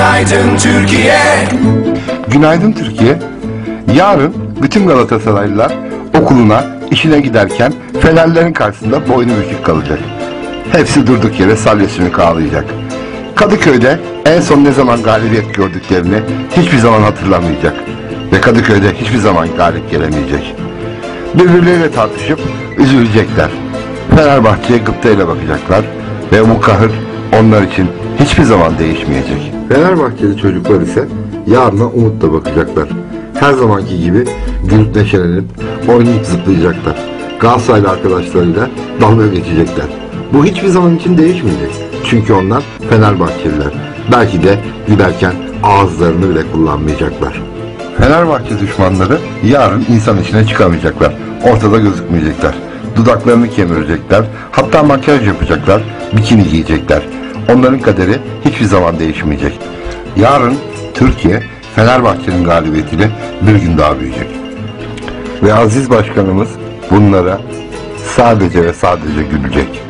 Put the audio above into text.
Günaydın Türkiye Günaydın Türkiye. Yarın bütün Galatasaraylılar okuluna, işine giderken fenerlerin karşısında boynu bükük kalacak. Hepsi durduk yere salya sümük ağlayacak. Kadıköy'de en son ne zaman galibiyet gördüklerini hiçbir zaman hatırlamayacak. Ve Kadıköy'de hiçbir zaman galip gelemeyecek. Birbirleriyle tartışıp üzülecekler. Fenerbahçe'ye gıptayla bakacaklar. Ve bu kahır onlar için hiçbir zaman değişmeyecek. Fenerbahçeli çocuklar ise yarına umutla bakacaklar. Her zamanki gibi gülüp neşelenip oynayıp zıplayacaklar. Galatasaraylı arkadaşlarıyla dalga geçecekler. Bu hiçbir zaman için değişmeyecek. Çünkü onlar Fenerbahçeliler. Belki de gülerken ağızlarını bile kullanmayacaklar. Fenerbahçe düşmanları yarın insan içine çıkamayacaklar. Ortada gözükmeyecekler. Dudaklarını kemirecekler. Hatta makyaj yapacaklar. Bikini giyecekler. Onların kaderi hiçbir zaman değişmeyecek. Yarın Türkiye Fenerbahçe'nin galibiyetiyle bir gün daha büyüyecek. Ve aziz başkanımız bunlara sadece ve sadece gülecek.